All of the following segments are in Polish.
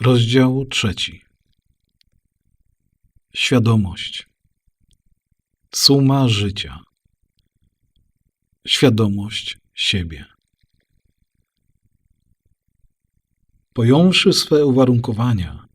Rozdział trzeci. Świadomość. Suma życia. Świadomość siebie. Pojąwszy swe uwarunkowania,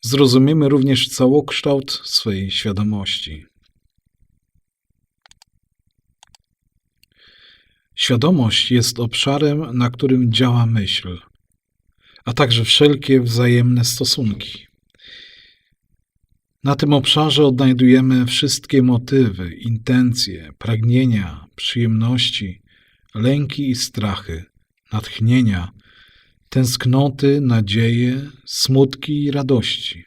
zrozumiemy również całokształt swej świadomości. Świadomość jest obszarem, na którym działa myśl, a także wszelkie wzajemne stosunki. Na tym obszarze odnajdujemy wszystkie motywy, intencje, pragnienia, przyjemności, lęki i strachy, natchnienia, tęsknoty, nadzieje, smutki i radości.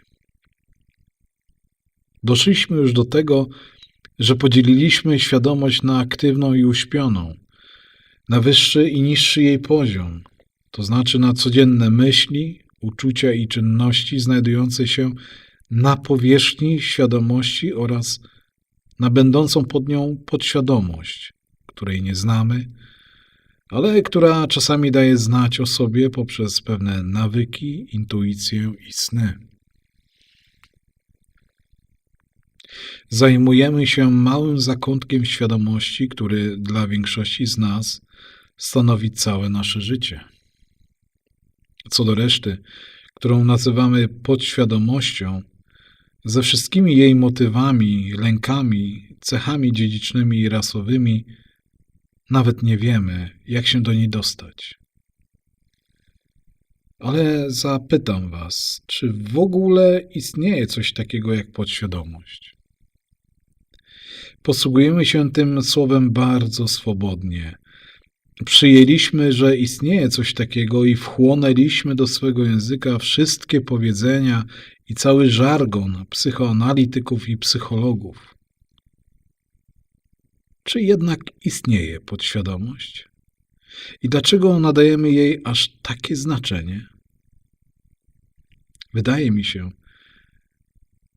Doszliśmy już do tego, że podzieliliśmy świadomość na aktywną i uśpioną, na wyższy i niższy jej poziom, to znaczy na codzienne myśli, uczucia i czynności znajdujące się na powierzchni świadomości oraz na będącą pod nią podświadomość, której nie znamy, ale która czasami daje znać o sobie poprzez pewne nawyki, intuicję i sny. Zajmujemy się małym zakątkiem świadomości, który dla większości z nas stanowi całe nasze życie. Co do reszty, którą nazywamy podświadomością, ze wszystkimi jej motywami, lękami, cechami dziedzicznymi i rasowymi, nawet nie wiemy, jak się do niej dostać. Ale zapytam Was, czy w ogóle istnieje coś takiego jak podświadomość? Posługujemy się tym słowem bardzo swobodnie. Przyjęliśmy, że istnieje coś takiego i wchłonęliśmy do swego języka wszystkie powiedzenia i cały żargon psychoanalityków i psychologów. Czy jednak istnieje podświadomość? I dlaczego nadajemy jej aż takie znaczenie? Wydaje mi się,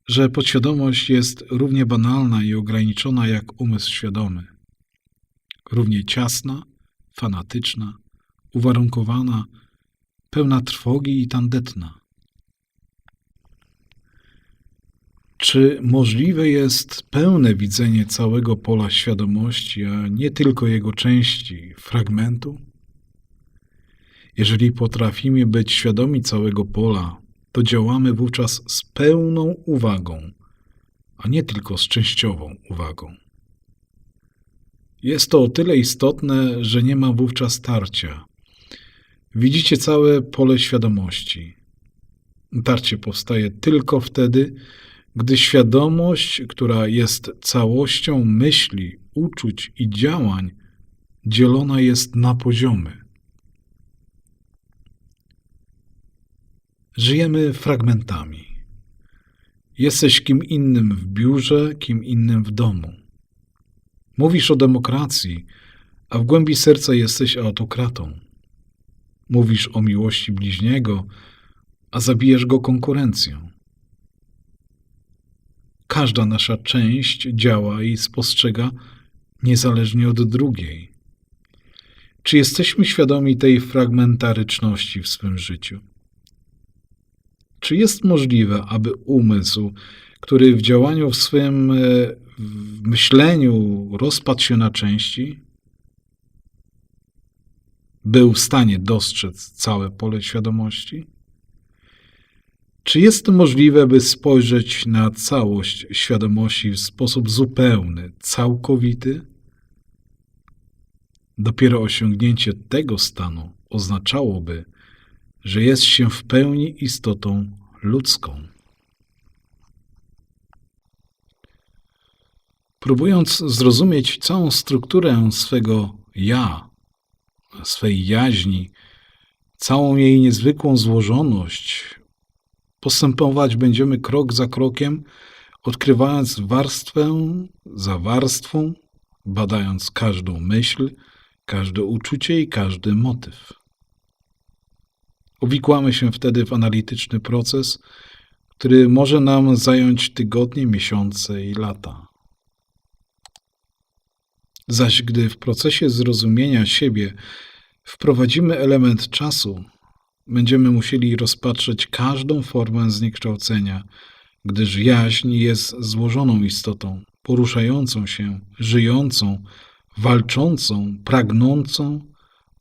że podświadomość jest równie banalna i ograniczona jak umysł świadomy. Równie ciasna, fanatyczna, uwarunkowana, pełna trwogi i tandetna. Czy możliwe jest pełne widzenie całego pola świadomości, a nie tylko jego części, fragmentu? Jeżeli potrafimy być świadomi całego pola, to działamy wówczas z pełną uwagą, a nie tylko z częściową uwagą. Jest to o tyle istotne, że nie ma wówczas tarcia. Widzicie całe pole świadomości. Tarcie powstaje tylko wtedy, gdy świadomość, która jest całością myśli, uczuć i działań, dzielona jest na poziomy. Żyjemy fragmentami. Jesteś kim innym w biurze, kim innym w domu. Mówisz o demokracji, a w głębi serca jesteś autokratą. Mówisz o miłości bliźniego, a zabijasz go konkurencją. Każda nasza część działa i spostrzega niezależnie od drugiej. Czy jesteśmy świadomi tej fragmentaryczności w swym życiu? Czy jest możliwe, aby umysł, który w działaniu w swym e, w myśleniu rozpadł się na części, był w stanie dostrzec całe pole świadomości? Czy jest możliwe, by spojrzeć na całość świadomości w sposób zupełny, całkowity? Dopiero osiągnięcie tego stanu oznaczałoby, że jest się w pełni istotą ludzką. Próbując zrozumieć całą strukturę swego ja, swej jaźni, całą jej niezwykłą złożoność, postępować będziemy krok za krokiem, odkrywając warstwę za warstwą, badając każdą myśl, każde uczucie i każdy motyw. Uwikłamy się wtedy w analityczny proces, który może nam zająć tygodnie, miesiące i lata. Zaś gdy w procesie zrozumienia siebie wprowadzimy element czasu, będziemy musieli rozpatrzeć każdą formę zniekształcenia, gdyż jaźń jest złożoną istotą, poruszającą się, żyjącą, walczącą, pragnącą,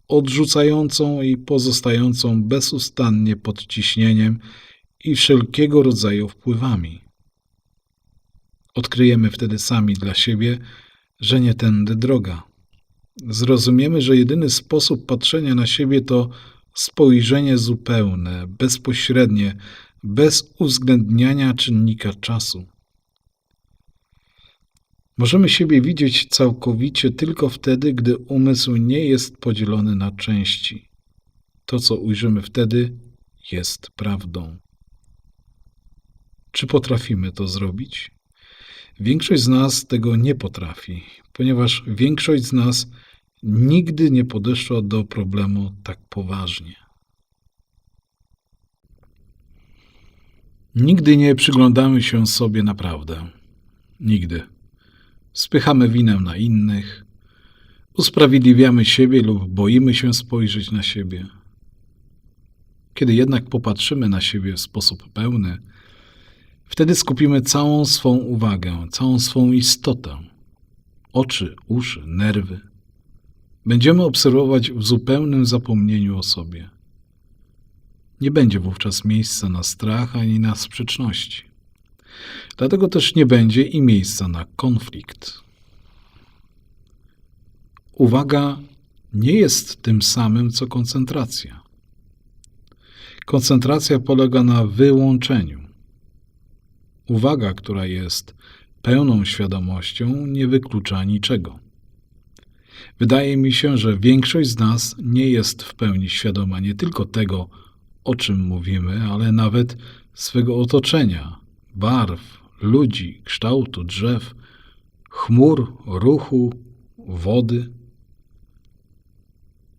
odrzucającą i pozostającą bezustannie pod ciśnieniem i wszelkiego rodzaju wpływami. Odkryjemy wtedy sami dla siebie, że nie tędy droga. Zrozumiemy, że jedyny sposób patrzenia na siebie to spojrzenie zupełne, bezpośrednie, bez uwzględniania czynnika czasu. Możemy siebie widzieć całkowicie tylko wtedy, gdy umysł nie jest podzielony na części. To, co ujrzymy wtedy, jest prawdą. Czy potrafimy to zrobić? Większość z nas tego nie potrafi, ponieważ większość z nas nigdy nie podeszła do problemu tak poważnie. Nigdy nie przyglądamy się sobie naprawdę. Nigdy. Spychamy winę na innych, usprawiedliwiamy siebie lub boimy się spojrzeć na siebie. Kiedy jednak popatrzymy na siebie w sposób pełny, wtedy skupimy całą swą uwagę, całą swą istotę oczy, uszy, nerwy. Będziemy obserwować w zupełnym zapomnieniu o sobie. Nie będzie wówczas miejsca na strach ani na sprzeczności. Dlatego też nie będzie i miejsca na konflikt. Uwaga nie jest tym samym co koncentracja. Koncentracja polega na wyłączeniu. Uwaga, która jest pełną świadomością, nie wyklucza niczego. Wydaje mi się, że większość z nas nie jest w pełni świadoma nie tylko tego, o czym mówimy, ale nawet swego otoczenia, barw, ludzi, kształtu drzew, chmur, ruchu, wody.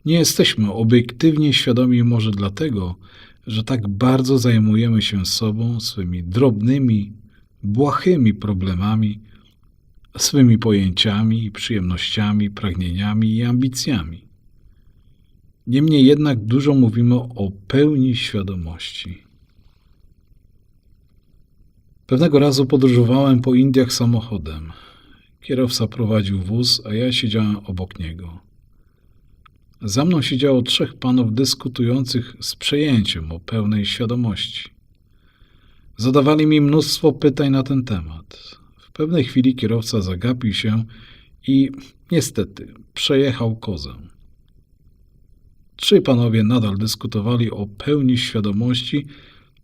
Nie jesteśmy obiektywnie świadomi może dlatego, że tak bardzo zajmujemy się sobą, swymi drobnymi, błahymi problemami, swymi pojęciami, przyjemnościami, pragnieniami i ambicjami. Niemniej jednak dużo mówimy o pełni świadomości. Pewnego razu podróżowałem po Indiach samochodem. Kierowca prowadził wóz, a ja siedziałem obok niego. Za mną siedziało trzech panów dyskutujących z przejęciem o pełnej świadomości. Zadawali mi mnóstwo pytań na ten temat. W pewnej chwili kierowca zagapił się i niestety przejechał kozę. Trzej panowie nadal dyskutowali o pełni świadomości,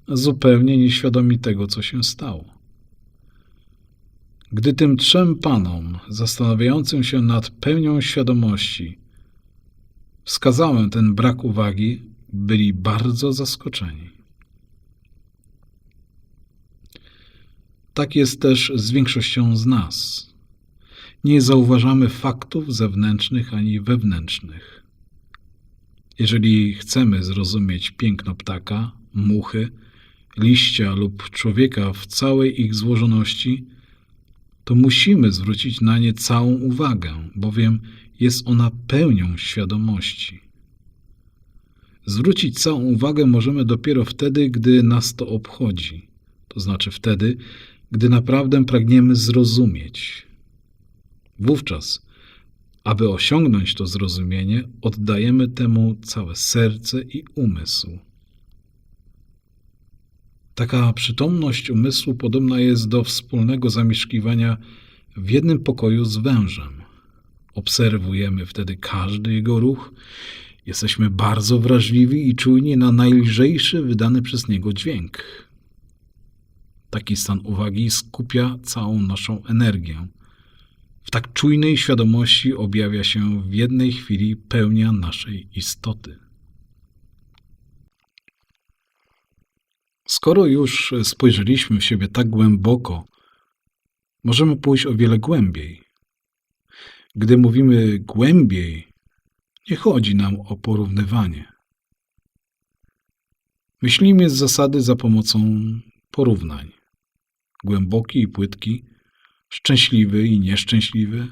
zupełnie nieświadomi tego, co się stało. Gdy tym trzem panom, zastanawiającym się nad pełnią świadomości, wskazałem ten brak uwagi, byli bardzo zaskoczeni. Tak jest też z większością z nas. Nie zauważamy faktów zewnętrznych ani wewnętrznych. Jeżeli chcemy zrozumieć piękno ptaka, muchy, liścia lub człowieka w całej ich złożoności, to musimy zwrócić na nie całą uwagę, bowiem jest ona pełnią świadomości. Zwrócić całą uwagę możemy dopiero wtedy, gdy nas to obchodzi, to znaczy wtedy, gdy naprawdę pragniemy zrozumieć. Wówczas, aby osiągnąć to zrozumienie, oddajemy temu całe serce i umysł. Taka przytomność umysłu podobna jest do wspólnego zamieszkiwania w jednym pokoju z wężem. Obserwujemy wtedy każdy jego ruch, jesteśmy bardzo wrażliwi i czujni na najlżejszy wydany przez niego dźwięk. Taki stan uwagi skupia całą naszą energię. W tak czujnej świadomości objawia się w jednej chwili pełnia naszej istoty. Skoro już spojrzeliśmy w siebie tak głęboko, możemy pójść o wiele głębiej. Gdy mówimy głębiej, nie chodzi nam o porównywanie. Myślimy z zasady za pomocą porównań głęboki i płytki, szczęśliwy i nieszczęśliwy.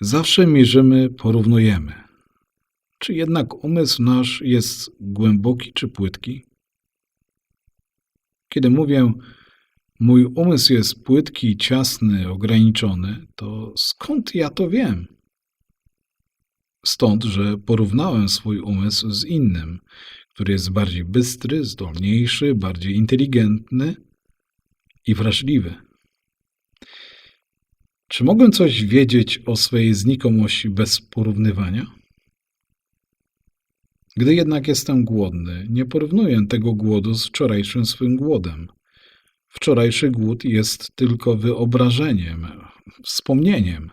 Zawsze mierzymy, porównujemy. Czy jednak umysł nasz jest głęboki czy płytki? Kiedy mówię, mój umysł jest płytki, ciasny, ograniczony, to skąd ja to wiem? Stąd, że porównałem swój umysł z innym, który jest bardziej bystry, zdolniejszy, bardziej inteligentny i wrażliwy. Czy mogę coś wiedzieć o swojej znikomości bez porównywania? Gdy jednak jestem głodny, nie porównuję tego głodu z wczorajszym swym głodem. Wczorajszy głód jest tylko wyobrażeniem, wspomnieniem.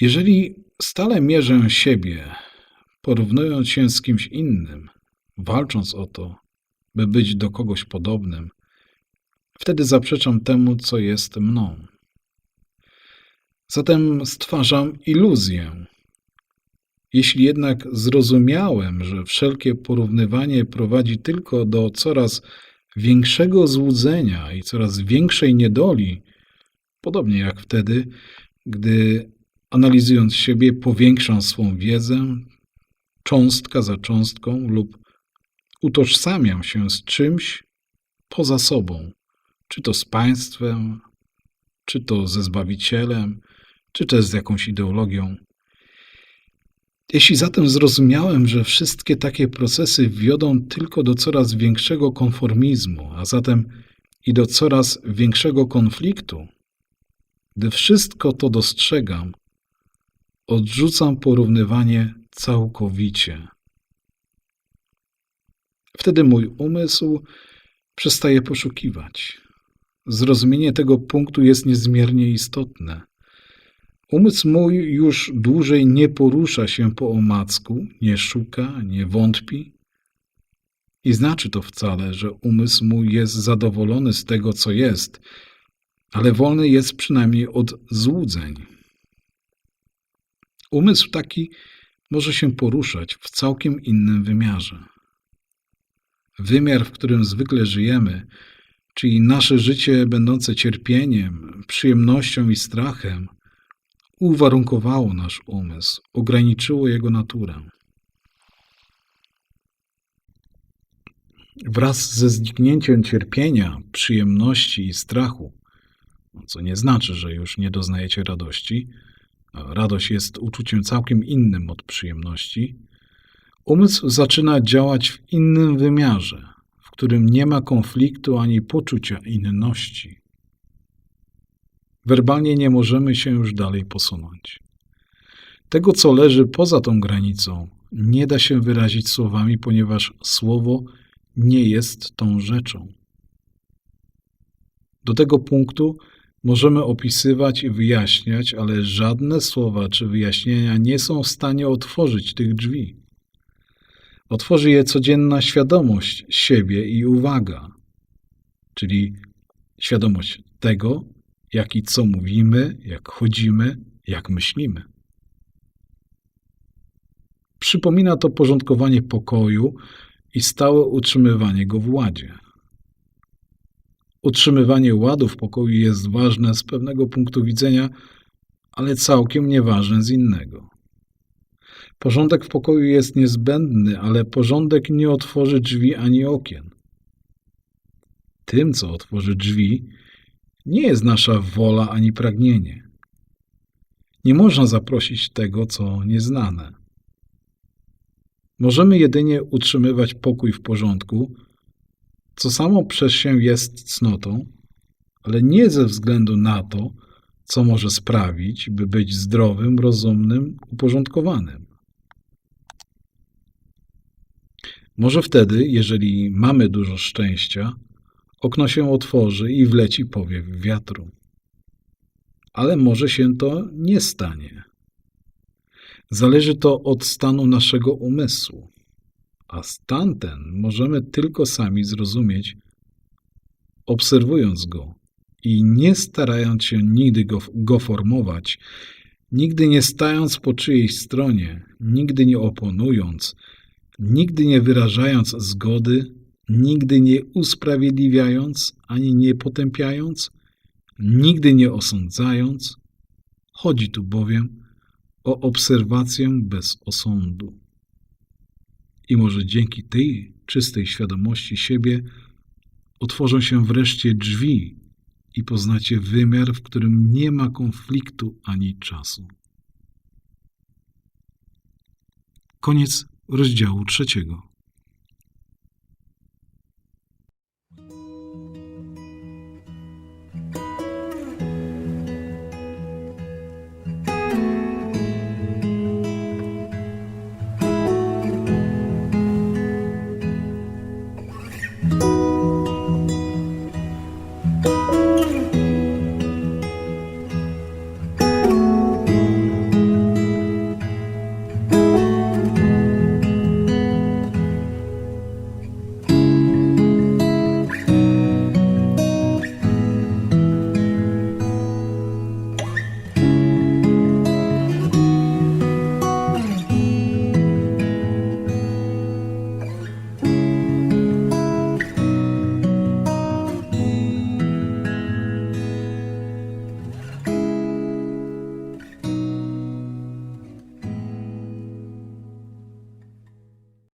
Jeżeli stale mierzę siebie, porównując się z kimś innym, walcząc o to, by być do kogoś podobnym, wtedy zaprzeczam temu, co jest mną. Zatem stwarzam iluzję. Jeśli jednak zrozumiałem, że wszelkie porównywanie prowadzi tylko do coraz większego złudzenia i coraz większej niedoli, podobnie jak wtedy, gdy analizując siebie powiększam swą wiedzę, cząstka za cząstką lub utożsamiam się z czymś poza sobą, czy to z państwem, czy to ze Zbawicielem, czy też z jakąś ideologią. Jeśli zatem zrozumiałem, że wszystkie takie procesy wiodą tylko do coraz większego konformizmu, a zatem i do coraz większego konfliktu, gdy wszystko to dostrzegam, odrzucam porównywanie całkowicie. Wtedy mój umysł przestaje poszukiwać. Zrozumienie tego punktu jest niezmiernie istotne. Umysł mój już dłużej nie porusza się po omacku, nie szuka, nie wątpi. I znaczy to wcale, że umysł mój jest zadowolony z tego, co jest, ale wolny jest przynajmniej od złudzeń. Umysł taki może się poruszać w całkiem innym wymiarze. Wymiar, w którym zwykle żyjemy, czyli nasze życie będące cierpieniem, przyjemnością i strachem, uwarunkowało nasz umysł, ograniczyło jego naturę. Wraz ze zniknięciem cierpienia, przyjemności i strachu, co nie znaczy, że już nie doznajecie radości, radość jest uczuciem całkiem innym od przyjemności, umysł zaczyna działać w innym wymiarze, w którym nie ma konfliktu ani poczucia inności. Werbalnie nie możemy się już dalej posunąć. Tego, co leży poza tą granicą, nie da się wyrazić słowami, ponieważ słowo nie jest tą rzeczą. Do tego punktu możemy opisywać i wyjaśniać, ale żadne słowa czy wyjaśnienia nie są w stanie otworzyć tych drzwi. Otworzy je codzienna świadomość siebie i uwaga, czyli świadomość tego, jak i co mówimy, jak chodzimy, jak myślimy. Przypomina to porządkowanie pokoju i stałe utrzymywanie go w ładzie. Utrzymywanie ładu w pokoju jest ważne z pewnego punktu widzenia, ale całkiem nieważne z innego. Porządek w pokoju jest niezbędny, ale porządek nie otworzy drzwi ani okien. Tym, co otworzy drzwi, nie jest nasza wola ani pragnienie. Nie można zaprosić tego, co nieznane. Możemy jedynie utrzymywać pokój w porządku, co samo przez się jest cnotą, ale nie ze względu na to, co może sprawić, by być zdrowym, rozumnym, uporządkowanym. Może wtedy, jeżeli mamy dużo szczęścia, okno się otworzy i wleci powiew wiatru. Ale może się to nie stanie. Zależy to od stanu naszego umysłu, a stan ten możemy tylko sami zrozumieć, obserwując go i nie starając się nigdy go, go formować, nigdy nie stając po czyjejś stronie, nigdy nie oponując, nigdy nie wyrażając zgody, nigdy nie usprawiedliwiając ani nie potępiając, nigdy nie osądzając. Chodzi tu bowiem o obserwację bez osądu. I może dzięki tej czystej świadomości siebie otworzą się wreszcie drzwi i poznacie wymiar, w którym nie ma konfliktu ani czasu. Koniec rozdziału trzeciego.